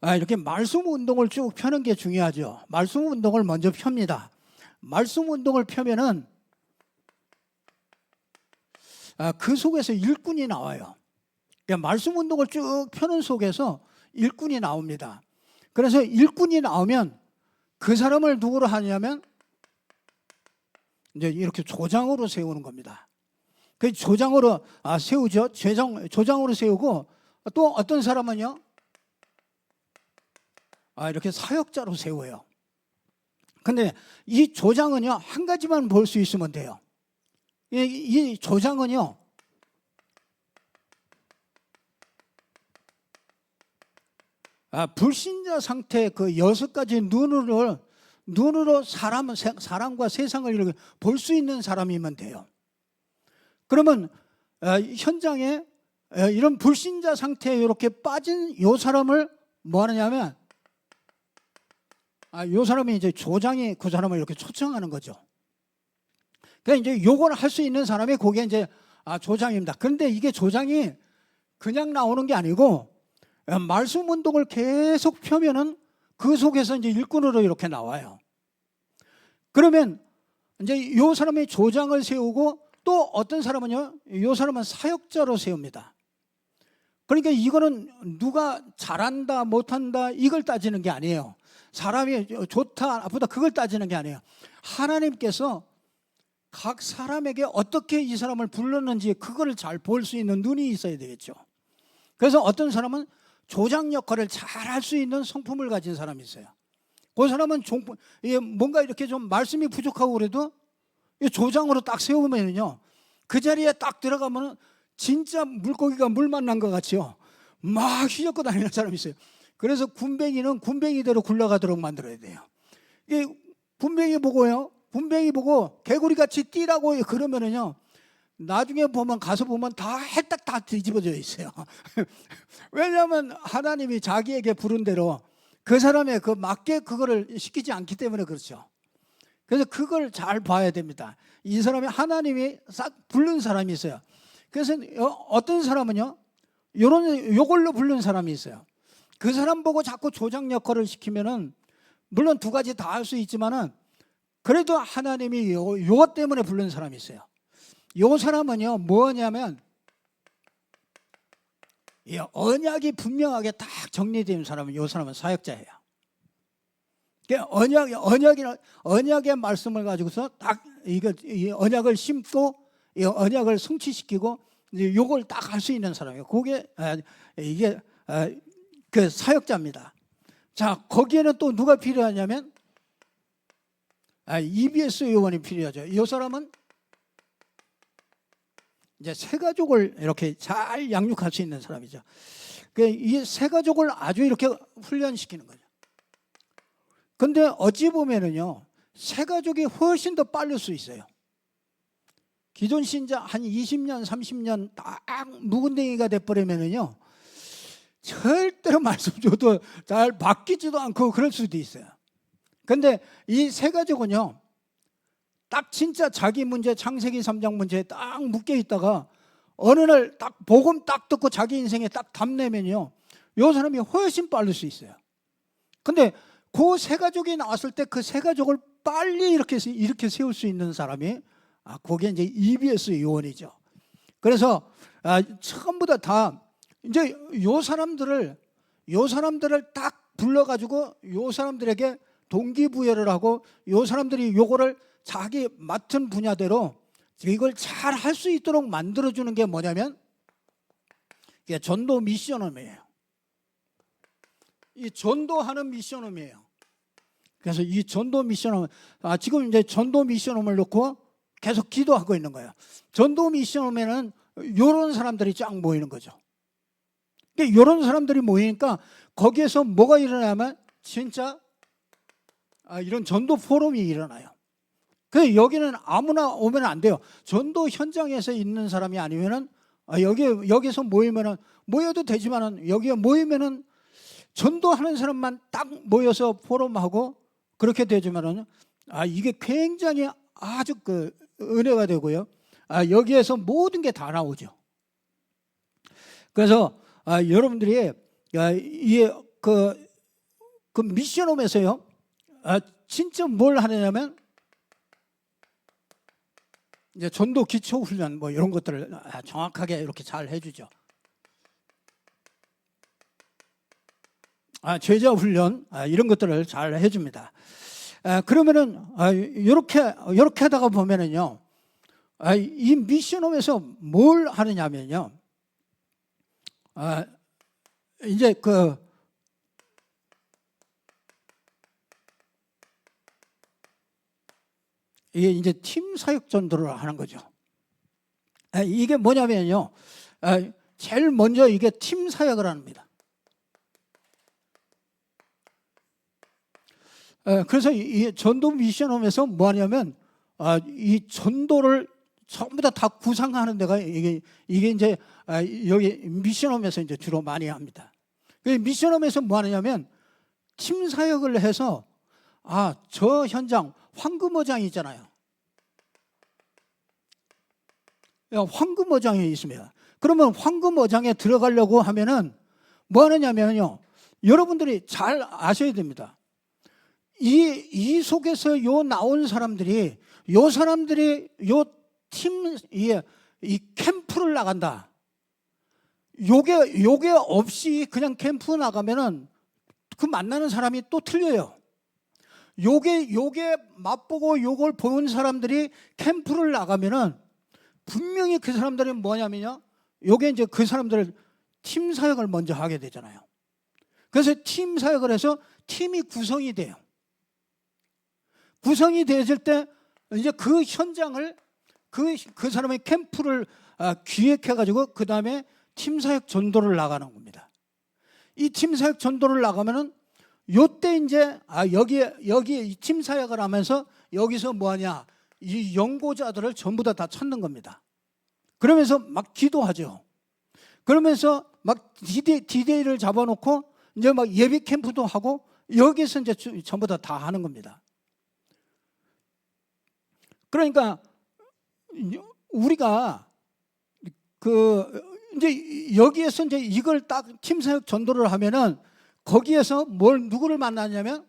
아, 이렇게 말씀 운동을 쭉 펴는 게 중요하죠. 말씀 운동을 먼저 펴니다. 말씀 운동을 펴면은 아, 그 속에서 일꾼이 나와요. 그러니까 말씀 운동을 쭉 펴는 속에서 일꾼이 나옵니다. 그래서 일꾼이 나오면 그 사람을 누구로 하냐면 이제 이렇게 조장으로 세우는 겁니다. 그 조장으로 아, 세우죠. 조장, 조장으로 세우고 또 어떤 사람은요. 아, 이렇게 사역자로 세워요. 근데 이 조장은요, 한 가지만 볼 수 있으면 돼요. 이, 이 조장은요, 아, 불신자 상태 그 여섯 가지 눈으로 눈으로 사람 사람과 세상을 이렇게 볼 수 있는 사람이면 돼요. 그러면 어, 현장에 어, 이런 불신자 상태에 이렇게 빠진 요 사람을 뭐 하느냐면 아, 요 사람이 이제 조장이 그 사람을 이렇게 초청하는 거죠. 그러니까 이제 요걸 할 수 있는 사람이 그게 이제 아, 조장입니다. 그런데 이게 조장이 그냥 나오는 게 아니고 어, 말씀 운동을 계속 펴면은 그 속에서 이제 일꾼으로 이렇게 나와요. 그러면 이제 요 사람이 조장을 세우고 또 어떤 사람은요, 요 사람은 사역자로 세웁니다. 그러니까 이거는 누가 잘한다, 못한다, 이걸 따지는 게 아니에요. 사람이 좋다, 나쁘다, 그걸 따지는 게 아니에요. 하나님께서 각 사람에게 어떻게 이 사람을 불렀는지 그거를 잘 볼 수 있는 눈이 있어야 되겠죠. 그래서 어떤 사람은 조장 역할을 잘 할 수 있는 성품을 가진 사람이 있어요. 그 사람은 종, 뭔가 이렇게 좀 말씀이 부족하고 그래도 이 조장으로 딱 세우면요. 그 자리에 딱 들어가면은 진짜 물고기가 물 만난 것 같이요. 막 휘젓고 다니는 사람이 있어요. 그래서 군뱅이는 군뱅이대로 굴러가도록 만들어야 돼요. 이 군뱅이 보고요. 군뱅이 보고 개구리 같이 뛰라고 그러면은요. 나중에 보면 가서 보면 다 해딱 다 뒤집어져 있어요. 왜냐하면 하나님이 자기에게 부른 대로 그 사람의 그 맞게 그거를 시키지 않기 때문에 그렇죠. 그래서 그걸 잘 봐야 됩니다. 이 사람이 하나님이 싹 부른 사람이 있어요. 그래서 어떤 사람은요, 요런 요걸로 부른 사람이 있어요. 그 사람 보고 자꾸 조장 역할을 시키면은 물론 두 가지 다 할 수 있지만은 그래도 하나님이 요, 요 때문에 부른 사람이 있어요. 요 사람은요 뭐냐면 이 언약이 분명하게 딱 정리된 사람은 요 사람은 사역자예요. 그러니까 언약 언약이 언약의 말씀을 가지고서 딱 이거 이 언약을 심고 이 언약을 성취시키고 요걸 딱 할 수 있는 사람이에요. 그게 아, 이게 아, 그 사역자입니다. 자 거기에는 또 누가 필요하냐면 아, EBS 요원이 필요하죠. 이 사람은 이제 새 가족을 이렇게 잘 양육할 수 있는 사람이죠. 이새 가족을 아주 이렇게 훈련시키는 거죠. 근데 어찌 보면은요, 새 가족이 훨씬 더 빠를 수 있어요. 기존 신자 한 20년, 30년 딱 묵은댕이가 돼버리면은요, 절대로 말씀 줘도 잘 바뀌지도 않고 그럴 수도 있어요. 근데 이새 가족은요, 딱 진짜 자기 문제 창세기 3장 문제에 딱 묶여 있다가 어느 날 딱 복음 딱 듣고 자기 인생에 딱 답내면요. 요 사람이 훨씬 빠를 수 있어요. 근데 그 세 가족이 나왔을 때 그 세 가족을 빨리 이렇게 이렇게 세울 수 있는 사람이 아 그게 이제 EBS 요원이죠. 그래서 아, 처음부터 다 이제 요 사람들을 요 사람들을 딱 불러가지고 요 사람들에게 동기부여를 하고 요 사람들이 요거를 자기 맡은 분야대로 이걸 잘 할 수 있도록 만들어주는 게 뭐냐면 이게 전도 미션홈이에요. 이 전도하는 미션홈이에요. 그래서 이 전도 미션홈, 아, 지금 이제 전도 미션홈을 놓고 계속 기도하고 있는 거예요. 전도 미션홈에는 이런 사람들이 쫙 모이는 거죠. 이런 사람들이 모이니까 거기에서 뭐가 일어나면 진짜 아, 이런 전도 포럼이 일어나요. 그 여기는 아무나 오면 안 돼요. 전도 현장에서 있는 사람이 아니면은 아, 여기 여기서 모이면은 모여도 되지만은 여기에 모이면은 전도하는 사람만 딱 모여서 포럼하고 그렇게 되지만은 아 이게 굉장히 아주 그 은혜가 되고요. 아 여기에서 모든 게 다 나오죠. 그래서 아 여러분들이 아, 이그 그 미션홈에서요. 아, 진짜 뭘 하느냐면 이제 전도 기초 훈련 뭐 이런 것들을 아, 정확하게 이렇게 잘 해주죠. 아, 제자 훈련 아, 이런 것들을 잘 해줍니다. 아, 그러면은 아, 이렇게 이렇게 하다가 보면은요, 아, 이 미션홈에서 뭘 하느냐면요, 아, 이제 그 이게 이제 팀 사역 전도를 하는 거죠. 아, 이게 뭐냐면요, 아, 제일 먼저 이게 팀 사역을 합니다. 에, 그래서 이 전도 미션 홈에서 뭐 하냐면 아, 이 전도를 전부 다 다 구상하는 데가 이게 이게 이제 아, 여기 미션홈에서 이제 주로 많이 합니다. 그 미션홈에서 뭐 하느냐면 팀 사역을 해서 아 저 현장 황금어장 있잖아요. 야, 황금어장에 있습니다. 그러면 황금어장에 들어가려고 하면은 뭐 하느냐면요. 여러분들이 잘 아셔야 됩니다. 이, 이 속에서 요 나온 사람들이 요 사람들이 요 팀, 이, 이 캠프를 나간다. 요게, 요게 없이 그냥 캠프 나가면은 그 만나는 사람이 또 틀려요. 요게, 요게 맛보고 요걸 본 사람들이 캠프를 나가면은 분명히 그 사람들이 뭐냐면요. 요게 이제 그 사람들 팀 사역을 먼저 하게 되잖아요. 그래서 팀 사역을 해서 팀이 구성이 돼요. 구성이 되었을 때 이제 그 현장을 그, 그 사람의 캠프를 아, 기획해가지고 그 다음에 팀사역 전도를 나가는 겁니다. 이 팀사역 전도를 나가면은 요때 이제 아 여기 여기 이 팀사역을 하면서 여기서 뭐하냐 이 연고자들을 전부 다 다 찾는 겁니다. 그러면서 막 기도하죠. 그러면서 막 디데이, 디데이를 잡아놓고 이제 막 예비 캠프도 하고 여기서 이제 전부 다 다 하는 겁니다. 그러니까 우리가 그 이제 여기에서 이제 이걸 딱 팀사역 전도를 하면은 거기에서 뭘 누구를 만나냐면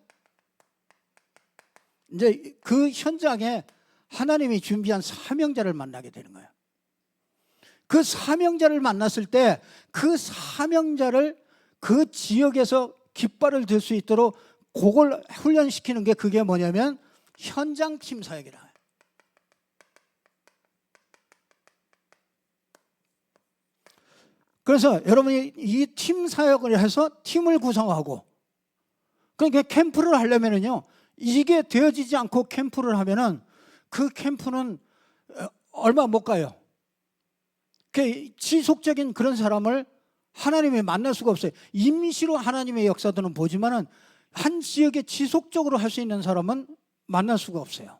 이제 그 현장에 하나님이 준비한 사명자를 만나게 되는 거예요. 그 사명자를 만났을 때 그 사명자를 그 지역에서 깃발을 들 수 있도록 그걸 훈련시키는 게 그게 뭐냐면 현장 팀 사역이라. 그래서 여러분이 이 팀 사역을 해서 팀을 구성하고 그러니까 캠프를 하려면은요 이게 되어지지 않고 캠프를 하면은 그 캠프는 어, 얼마 못 가요. 그 지속적인 그런 사람을 하나님이 만날 수가 없어요. 임시로 하나님의 역사들은 보지만은 한 지역에 지속적으로 할 수 있는 사람은 만날 수가 없어요.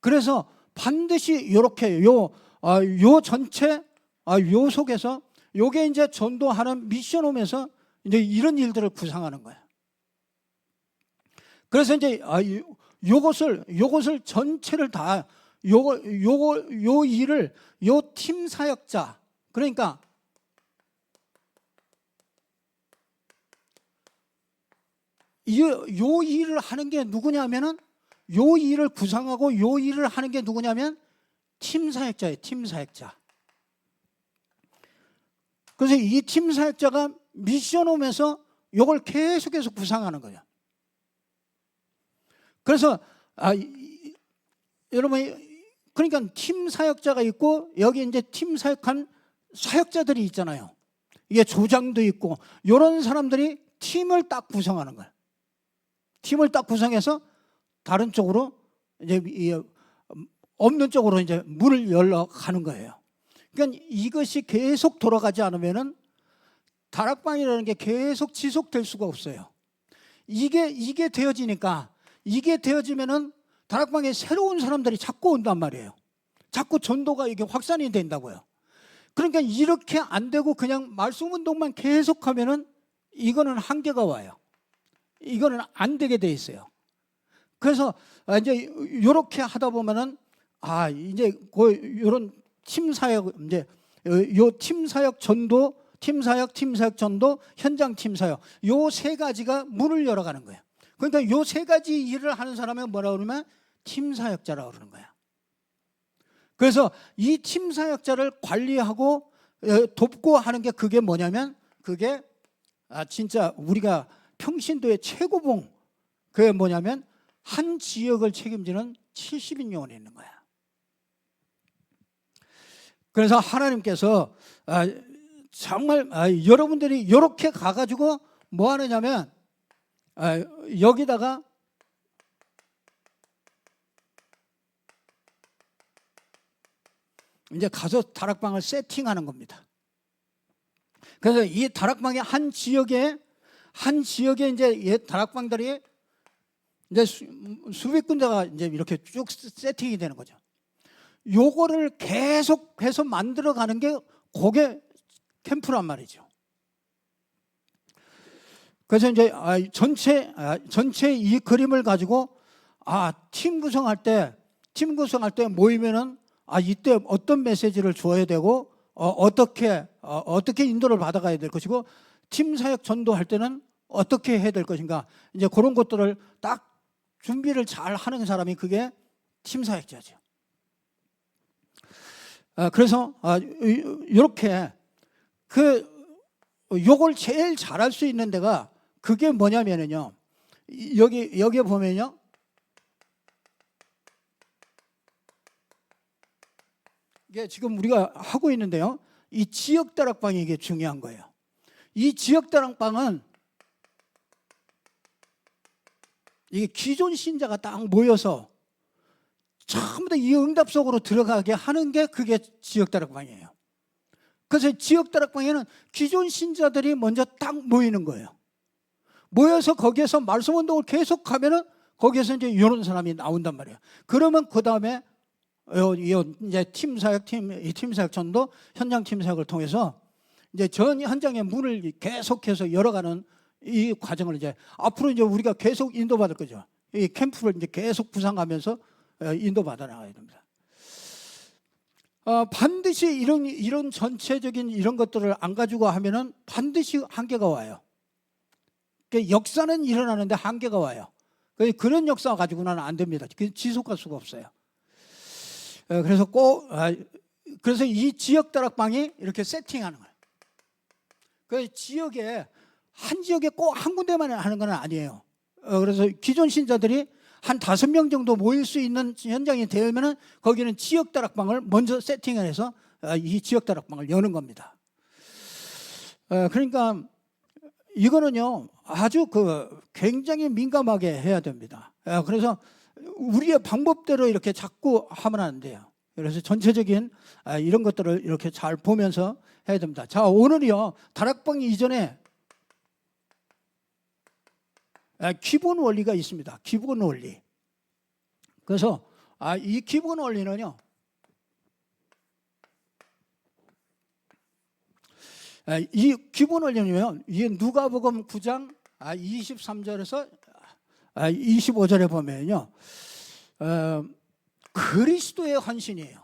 그래서 반드시 이렇게 요, 아, 요 전체, 아, 요 속에서 요게 이제 전도하는 미션홈에서 이제 이런 일들을 구상하는 거예요. 그래서 이제 아, 요것을 요것을 전체를 다 요거 요거 요 일을 요 팀 사역자 그러니까 이, 요 일을 하는 게 누구냐면은 요 일을 구상하고 요 일을 하는 게 누구냐면 팀 사역자예요. 팀 사역자. 그래서 이 팀 사역자가 미션홈에서 이걸 계속해서 구상하는 거예요. 그래서 아, 이, 여러분 그러니까 팀 사역자가 있고 여기 이제 팀 사역한 사역자들이 있잖아요. 이게 조장도 있고 이런 사람들이 팀을 딱 구성하는 거예요. 팀을 딱 구성해서 다른 쪽으로 이제 없는 쪽으로 이제 문을 열러 가는 거예요. 그러니까 이것이 계속 돌아가지 않으면은 다락방이라는 게 계속 지속될 수가 없어요. 이게 이게 되어지니까 이게 되어지면은 다락방에 새로운 사람들이 자꾸 온단 말이에요. 자꾸 전도가 이게 확산이 된다고요. 그러니까 이렇게 안 되고 그냥 말씀 운동만 계속하면은 이거는 한계가 와요. 이거는 안 되게 돼 있어요. 그래서 이제 이렇게 하다 보면은 아 이제 그 이런 팀 사역 이제 요 팀 사역 전도 팀사역, 팀사역 전도, 현장 팀사역 요 세 가지가 문을 열어가는 거예요. 그러니까 요 세 가지 일을 하는 사람은 뭐라 그러면 팀사역자라고 그러는 거야. 그래서 이 팀사역자를 관리하고 어, 돕고 하는 게 그게 뭐냐면 그게 아 진짜 우리가 평신도의 최고봉 그게 뭐냐면 한 지역을 책임지는 70인 요원이 있는 거야. 그래서 하나님께서 아, 정말 아, 여러분들이 이렇게 가가지고 뭐 하느냐면 아, 여기다가 이제 가서 다락방을 세팅하는 겁니다. 그래서 이 다락방의 한 지역에 한 지역에 이제 이 다락방들이 이제 수, 수백 군데가 이제 이렇게 쭉 세팅이 되는 거죠. 요거를 계속해서 만들어 가는 게 그게 캠프란 말이죠. 그래서 이제 아, 전체 아, 전체 이 그림을 가지고 아 팀 구성할 때 팀 구성할 때 모이면은 아 이때 어떤 메시지를 줘야 되고 어, 어떻게 어, 어떻게 인도를 받아가야 될 것이고 팀 사역 전도할 때는 어떻게 해야 될 것인가 이제 그런 것들을 딱 준비를 잘 하는 사람이 그게 팀 사역자죠. 아, 그래서 아, 이렇게 그 요걸 제일 잘할 수 있는 데가 그게 뭐냐면은요. 이- 여기 여기에 보면요. 이게 지금 우리가 하고 있는데요. 이 지역 다락방이 이게 중요한 거예요. 이 지역 다락방은 이게 기존 신자가 딱 모여서 전부 다 이 응답 속으로 들어가게 하는 게 그게 지역 다락방이에요. 그래서 지역 다락방에는 기존 신자들이 먼저 딱 모이는 거예요. 모여서 거기에서 말씀 운동을 계속 하면은 거기에서 이제 이런 사람이 나온단 말이에요. 그러면 그 다음에 이제 팀 사역, 팀, 이팀 사역 전도 현장 팀 사역을 통해서 이제 전 현장의 문을 계속해서 열어가는 이 과정을 이제 앞으로 이제 우리가 계속 인도받을 거죠. 이 캠프를 이제 계속 부상하면서 어, 인도받아 나가야 됩니다. 어, 반드시 이런 이런 전체적인 이런 것들을 안 가지고 하면은 반드시 한계가 와요. 그 역사는 일어나는데 한계가 와요. 그 그런 역사 가지고는 안 됩니다. 그 지속할 수가 없어요. 어, 그래서 꼭 아, 그래서 이 지역 다락방이 이렇게 세팅하는 거예요. 그 지역에 한 지역에 꼭 한 군데만 하는 건 아니에요. 어, 그래서 기존 신자들이 한 다섯 명 정도 모일 수 있는 현장이 되면은 거기는 지역 다락방을 먼저 세팅을 해서 어, 이 지역 다락방을 여는 겁니다. 어, 그러니까 이거는요 아주 그 굉장히 민감하게 해야 됩니다. 어, 그래서 우리의 방법대로 이렇게 자꾸 하면 안 돼요. 그래서 전체적인 아, 이런 것들을 이렇게 잘 보면서 해야 됩니다. 자 오늘이요 다락방 이전에 아, 기본 원리가 있습니다. 기본 원리. 그래서 아, 이 기본 원리는요. 아, 이 기본 원리는요. 이 누가복음 9장 아, 23절에서 아, 25절에 보면요. 어, 그리스도의 헌신이에요.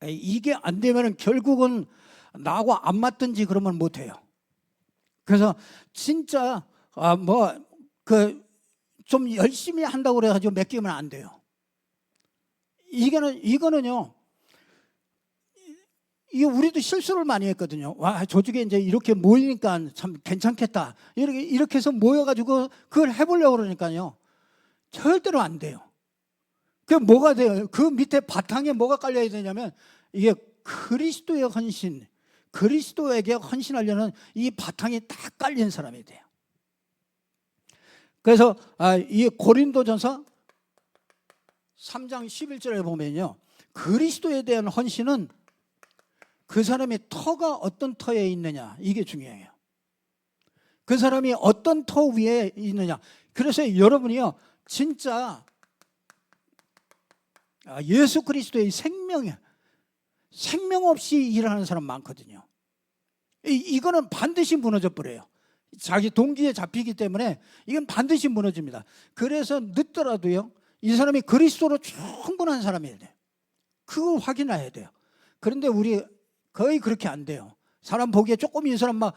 아, 이게 안 되면 결국은 나하고 안 맞든지 그러면 못 해요. 그래서 진짜 아, 뭐 그 좀 열심히 한다고 그래가지고 맡기면 안 돼요. 이거는 이거는요. 이 우리도 실수를 많이 했거든요. 와 저쪽에 이제 이렇게 모이니까 참 괜찮겠다. 이렇게 이렇게 해서 모여가지고 그걸 해보려고 그러니까요. 절대로 안 돼요. 그 뭐가 돼요? 그 밑에 바탕에 뭐가 깔려야 되냐면 이게 그리스도의 헌신, 그리스도에게 헌신하려는 이 바탕이 다 깔린 사람이 돼요. 그래서 아, 이 고린도전서 3장 11절에 보면요. 그리스도에 대한 헌신은 그 사람의 터가 어떤 터에 있느냐 이게 중요해요. 그 사람이 어떤 터 위에 있느냐. 그래서 여러분이요 진짜 아, 예수 그리스도의 생명에 생명 없이 일하는 사람 많거든요. 이, 이거는 반드시 무너져 버려요. 자기 동기에 잡히기 때문에 이건 반드시 무너집니다. 그래서 늦더라도요, 이 사람이 그리스도로 충분한 사람이어야 돼요. 그걸 확인해야 돼요. 그런데 우리 거의 그렇게 안 돼요. 사람 보기에 조금 이 사람 막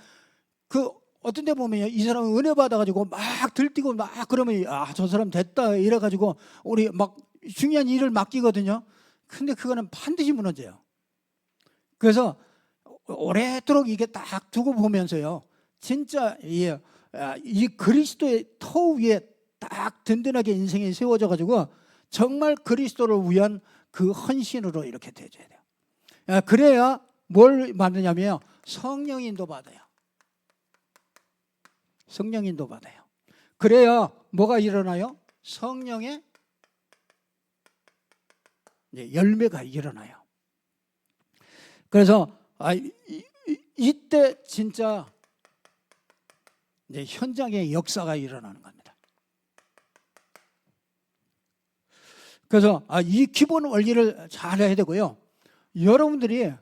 그 어떤 데 보면요. 이 사람 은혜 받아가지고 막 들뛰고 막 그러면 아, 저 사람 됐다 이래가지고 우리 막 중요한 일을 맡기거든요. 근데 그거는 반드시 무너져요. 그래서 오래도록 이게 딱 두고 보면서요. 진짜 이, 아, 이 그리스도의 터 위에 딱 든든하게 인생이 세워져 가지고 정말 그리스도를 위한 그 헌신으로 이렇게 되줘야 돼요. 아, 그래야 뭘 받느냐면요. 성령 인도 받아요. 성령 인도 받아요. 그래야 뭐가 일어나요? 성령의 열매가 일어나요. 그래서 아, 이, 이, 이때 진짜 이제 현장의 역사가 일어나는 겁니다. 그래서 아, 이 기본 원리를 잘 해야 되고요. 여러분들이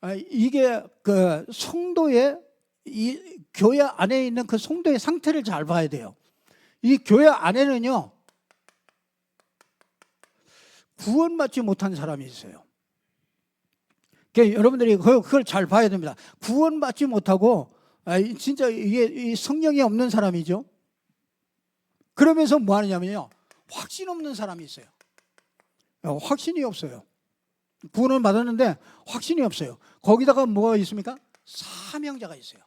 아, 이게 그 성도의 이 교회 안에 있는 그 성도의 상태를 잘 봐야 돼요. 이 교회 안에는요 구원받지 못한 사람이 있어요. 그러니까 여러분들이 그- 그걸 잘 봐야 됩니다. 구원받지 못하고 아, 이- 진짜 이게 이 성령이 없는 사람이죠. 그러면서 뭐 하느냐면요. 확신 없는 사람이 있어요. 어, 확신이 없어요. 구원을 받았는데 확신이 없어요. 거기다가 뭐가 있습니까? 사명자가 있어요.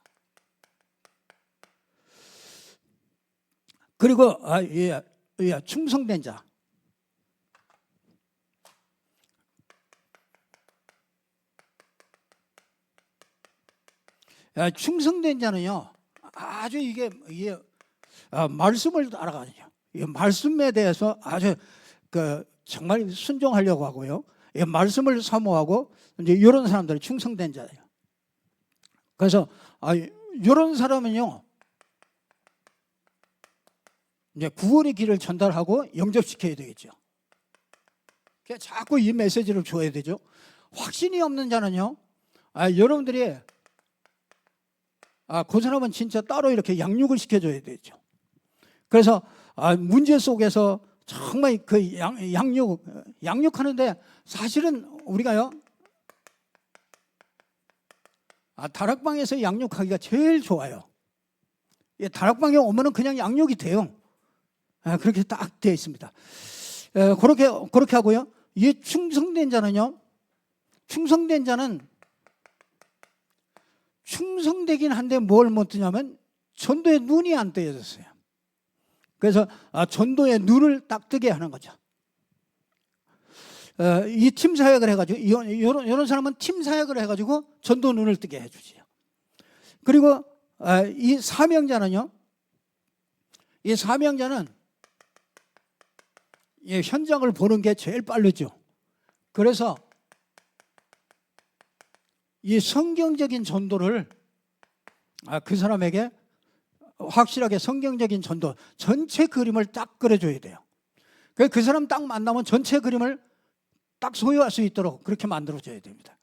그리고 아, 예, 예, 충성된 자. 야, 충성된 자는요 아주 이게 이게 아, 말씀을 따라가죠. 이 말씀에 대해서 아주 그 정말 순종하려고 하고요. 이 말씀을 사모하고 이제 이런 사람들이 충성된 자예요. 그래서 아, 이런 사람은요 이제 구원의 길을 전달하고 영접시켜야 되겠죠. 자꾸 이 메시지를 줘야 되죠. 확신이 없는 자는요. 아, 여러분들이 아, 그 사람은 진짜 따로 이렇게 양육을 시켜줘야 되죠. 그래서 아, 문제 속에서 정말 그 양, 양육, 양육하는데 사실은 우리가요, 아, 다락방에서 양육하기가 제일 좋아요. 예, 다락방에 오면은 그냥 양육이 돼요. 아, 그렇게 딱 되어 있습니다. 에, 그렇게, 그렇게 하고요. 이 충성된 자는요, 충성된 자는 충성되긴 한데 뭘 못 뜨냐면 전도의 눈이 안 뜨여졌어요. 그래서 아, 전도의 눈을 딱 뜨게 하는 거죠. 어, 이팀 사역을 해가지고 이런, 이런, 사람은 팀 사역을 해가지고 전도 눈을 뜨게 해주지요. 그리고 아, 이 사명자는요. 이 사명자는 이 현장을 보는 게 제일 빠르죠. 그래서 이 성경적인 전도를 아, 그 사람에게 확실하게 성경적인 전도 전체 그림을 딱 그려줘야 돼요. 그, 그 사람 딱 만나면 전체 그림을 딱 소유할 수 있도록 그렇게 만들어줘야 됩니다.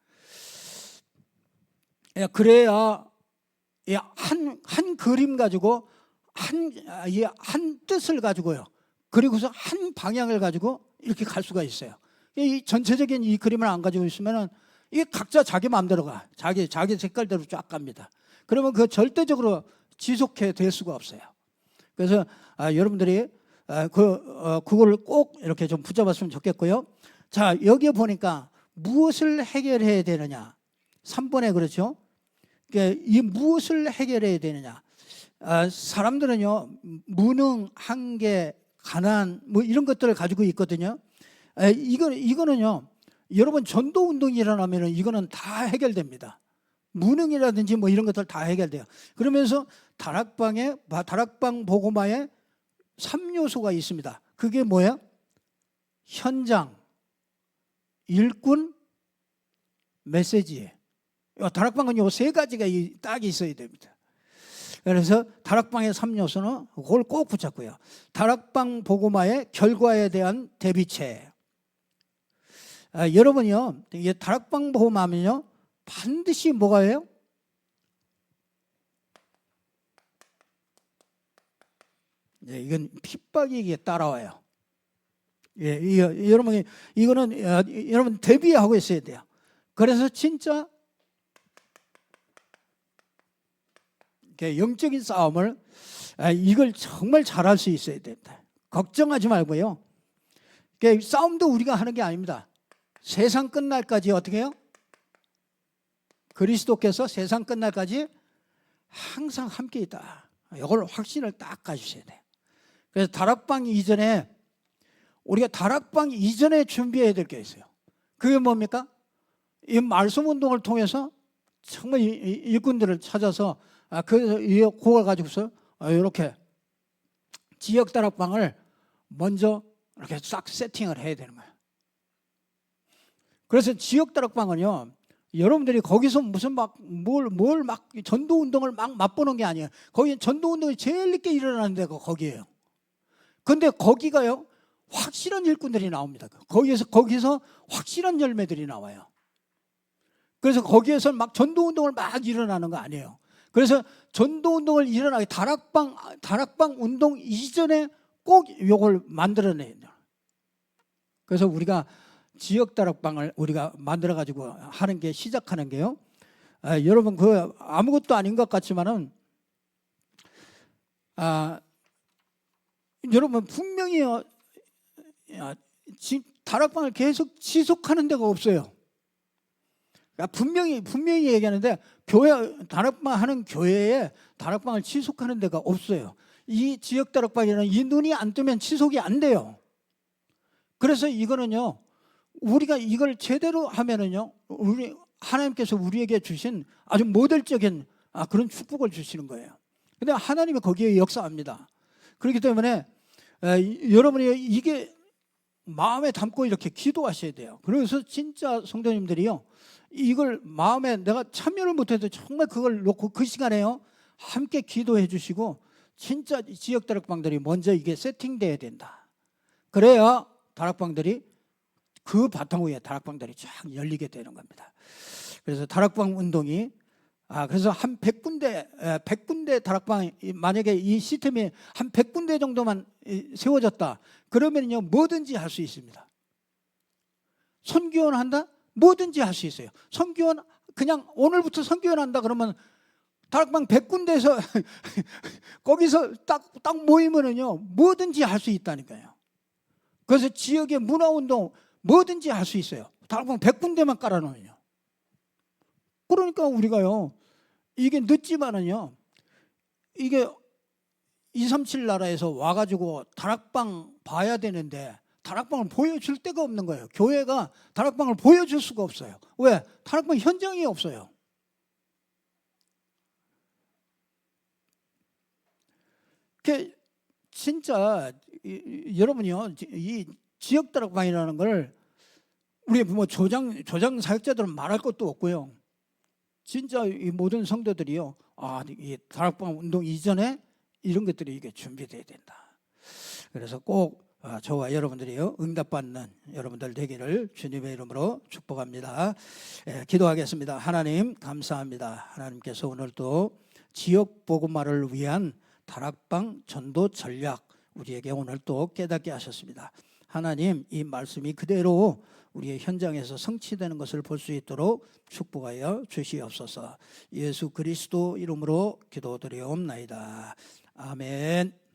예, 그래야 한, 한 그림 가지고 한, 한 뜻을 가지고요. 그리고서 한 방향을 가지고 이렇게 갈 수가 있어요. 이 전체적인 이 그림을 안 가지고 있으면은 이게 각자 자기 마음대로 가. 자기, 자기 색깔대로 쫙 갑니다. 그러면 그 절대적으로 지속해 될 수가 없어요. 그래서 아, 여러분들이 아, 그, 어, 그거를 꼭 이렇게 좀 붙잡았으면 좋겠고요. 자, 여기에 보니까 무엇을 해결해야 되느냐. 3번에 그렇죠. 그러니까 이 무엇을 해결해야 되느냐. 아, 사람들은요, 무능, 한계, 가난, 뭐 이런 것들을 가지고 있거든요. 아, 이거, 이거는요, 여러분 전도 운동이 일어나면 이거는 다 해결됩니다. 무능이라든지 뭐 이런 것들 다 해결돼요. 그러면서 다락방에 다락방 보고마에 3요소가 있습니다. 그게 뭐야? 현장, 일꾼, 메시지. 다락방은 요 세 가지가 딱 있어야 됩니다. 그래서 다락방의 3요소는 그걸 꼭 붙잡고요. 다락방 보고마의 결과에 대한 대비체. 아, 여러분이요, 이게 다락방 보험하면요, 반드시 뭐가 해요? 네, 이건 핍박이 따라와요. 예, 이, 여러분 이거는 어, 여러분 대비하고 있어야 돼요. 그래서 진짜 영적인 싸움을 아, 이걸 정말 잘할 수 있어야 된다. 걱정하지 말고요. 싸움도 우리가 하는 게 아닙니다. 세상 끝날까지 어떻게 해요? 그리스도께서 세상 끝날까지 항상 함께 있다. 이걸 확신을 딱 가지셔야 돼요. 그래서 다락방 이전에 우리가 다락방 이전에 준비해야 될 게 있어요. 그게 뭡니까? 이 말씀 운동을 통해서 정말 일꾼들을 찾아서 아, 그 이- 그걸 가지고서 아, 이렇게 지역 다락방을 먼저 이렇게 싹 세팅을 해야 되는 거예요. 그래서 지역 다락방은요, 여러분들이 거기서 무슨 막 뭘 뭘 막 전도 운동을 막 맛보는 게 아니에요. 거기 전도 운동이 제일 늦게 일어나는 데가 거기예요. 근데 거기가요, 확실한 일꾼들이 나옵니다. 거기에서 거기서 확실한 열매들이 나와요. 그래서 거기에서 막 전도 운동을 막 일어나는 거 아니에요. 그래서 전도 운동을 일어나게 다락방 다락방 운동 이전에 꼭 요걸 만들어내야 돼요. 그래서 우리가 지역 다락방을 우리가 만들어 가지고 하는 게 시작하는 게요. 아, 여러분 그 아무것도 아닌 것 같지만은 아 여러분 분명히요 야, 지- 다락방을 계속 지속하는 데가 없어요. 그러니까 분명히 분명히 얘기하는데 교회 다락방 하는 교회에 다락방을 지속하는 데가 없어요. 이 지역 다락방에는 이 눈이 안 뜨면 지속이 안 돼요. 그래서 이거는요 우리가 이걸 제대로 하면은요 우리 하나님께서 우리에게 주신 아주 모델적인 아, 그런 축복을 주시는 거예요. 근데 하나님이 거기에 역사합니다. 그렇기 때문에 에, 이- 여러분이 이게 마음에 담고 이렇게 기도하셔야 돼요. 그래서 진짜 성도님들이요. 이걸 마음에 내가 참여를 못해도 정말 그걸 놓고 그 시간에요. 함께 기도해 주시고 진짜 이 지역 다락방들이 먼저 이게 세팅돼야 된다. 그래야 다락방들이 그 바탕 위에 다락방들이 쫙 열리게 되는 겁니다. 그래서 다락방 운동이 아 그래서 한 100군데 100군데 다락방 이- 만약에 이 시스템이 한 100군데 정도만 이, 세워졌다. 그러면요 뭐든지 할 수 있습니다. 선교원 한다? 뭐든지 할 수 있어요. 선교원 그냥 오늘부터 선교원 한다 그러면 다락방 100군데에서 거기서 딱, 딱 모이면은요 뭐든지 할 수 있다니까요. 그래서 지역의 문화운동 뭐든지 할 수 있어요. 다락방 100군데만 깔아놓으면요. 그러니까 우리가요 이게 늦지만은요 이게 237 나라에서 와가지고 다락방 봐야 되는데 다락방을 보여줄 데가 없는 거예요. 교회가 다락방을 보여줄 수가 없어요. 왜? 다락방 현장이 없어요. 그 진짜 여러분이요 이 지역 다락방이라는 걸 우리 뭐 조장 조장 사역자들은 말할 것도 없고요. 진짜 이 모든 성도들이요. 아, 이 다락방 운동 이전에 이런 것들이 이게 준비돼야 된다. 그래서 꼭 아, 저와 여러분들이요 응답받는 여러분들 되기를 주님의 이름으로 축복합니다. 예, 기도하겠습니다. 하나님 감사합니다. 하나님께서 오늘도 지역 복음화를 위한 다락방 전도 전략 우리에게 오늘 또 깨닫게 하셨습니다. 하나님 이 말씀이 그대로 우리의 현장에서 성취되는 것을 볼 수 있도록 축복하여 주시옵소서. 예수 그리스도 이름으로 기도드리옵나이다. 아멘.